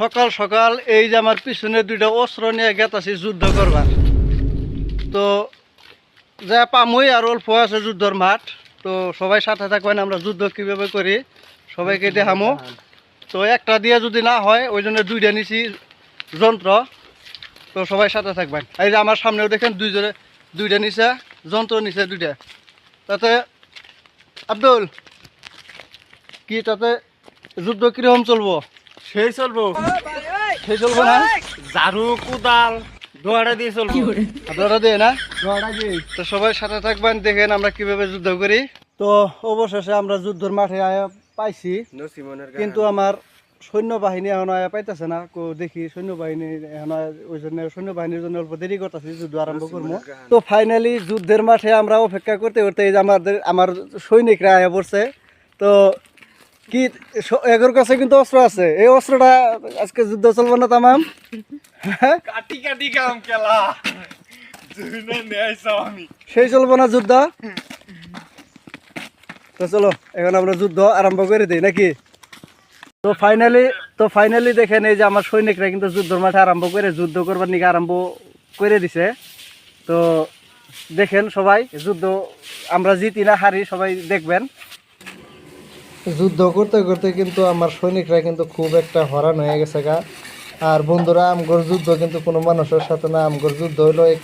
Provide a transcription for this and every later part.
সকাল সকাল এই যে আমার পিছনে দুইটা অস্ত্র নিয়ে গেতাছি যুদ্ধ করবার। তো যা পামই আর অল্প আছে যুদ্ধর মাঠ তো সবাই সাথে থাকবেন আমরা যুদ্ধ কীভাবে করি সবাইকে দেখামো। তো একটা দিয়ে যদি না হয় ওই জন্য দুইটা নিছি যন্ত্র। তো সবাই সাথে থাকবেন। এই যে আমার সামনেও দেখেন দুইজনে দুইটা নিছে যন্ত্র নিছে দুইটা। তাতে আব্দুল কি তাতে যুদ্ধ কীরকম চলবো? সেই চলবো। সেই চলবো না? ঝাড়ু কোদাল দোয়াটা দিয়ে চলবো। আপনারা দিয়ে না? দোয়াটা দিয়ে। তো সবাই সাথে থাকবেন দেখেন আমরা কীভাবে যুদ্ধ করি। তো অবশেষে আমরা যুদ্ধের মাঠে আয়া পাইছি। কিন্তু আমার সৈন্যবাহিনী এখন আয়া পাইতেছে না। কো দেখি সৈন্যবাহিনী এখন ওই জন্য সৈন্যবাহিনীর জন্য অল্প দেরি করতেছি যুদ্ধ আরম্ভ করব। তো ফাইনালি যুদ্ধের মাঠে আমরা অপেক্ষা করতে করতে এই যে আমাদের আমার সৈনিকরা আয়া পড়ছে। তো কি এগোর কাছে কিন্তু অস্ত্র আছে। এই অস্ত্রটা আজকে যুদ্ধ চলবো না তামাম? হ্যাঁ? কাটি কাটি কাম খেলা। জুনে নেয়াইছো আমি। সেই চলবো না যুদ্ধ? তো চলো এখন আমরা যুদ্ধ আরম্ভ করে দিই নাকি? তো ফাইনালি তো ফাইনালি দেখেন এই যে আমার সৈনিকরা কিন্তু যুদ্ধর মাঠে আরম্ভ করে যুদ্ধ করবার নিকে আরম্ভ করে দিছে। তো দেখেন সবাই যুদ্ধ আমরা জিতি না হারি সবাই দেখবেন। যুদ্ধ করতে করতে কিন্তু আমার সৈনিকরা কিন্তু খুব একটা হরান হয়ে গেছে গা। আর বন্ধুরা, আমগর যুদ্ধ কিন্তু কোনো মানুষের সাথে না। আমগর যুদ্ধ হলো এই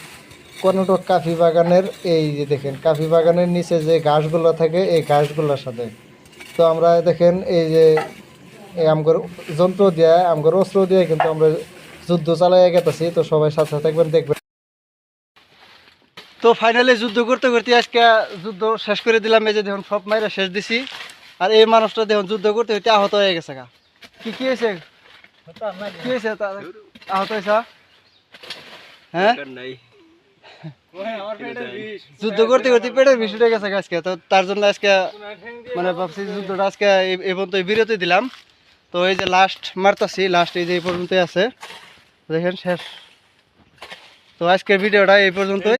কর্ণাটক কাফি বাগানের, এই যে দেখেন, কাফি বাগানের নিচে যে ঘাসগুলো থাকে, এই ঘাসগুলোর সাথে। তো আমরা দেখেন, এই যে এই আমগর যন্ত্র দিয়ে, আমগর অস্ত্র দিয়ে কিন্তু আমরা যুদ্ধ চালাই গেতেছি। তো সবাই সাথে সাথে থাকবেন দেখবেন। তো ফাইনালি যুদ্ধ করতে করতে আজকে যুদ্ধ শেষ করে দিলাম। এই যে দেখুন সব মাইরা শেষ দিছি। আর এই মানুষটা দেখুন, যুদ্ধ করতে হইতে আহত হয়ে গেছে গা। কি কি হয়েছে? কি হয়েছে? আহত হয়েছে হ্যাঁ? যুদ্ধ করতে করতে পেটের বিষ উঠে গেছে আজকে। তো তার জন্য আজকে মানে ভাবছি যুদ্ধটা আজকে এই পর্যন্ত বিরতি দিলাম। তো এই যে লাস্ট মারতাছি লাস্ট এই যে এই পর্যন্তই আছে। দেখেন শেষ। তো আজকের ভিডিওটা এই পর্যন্তই।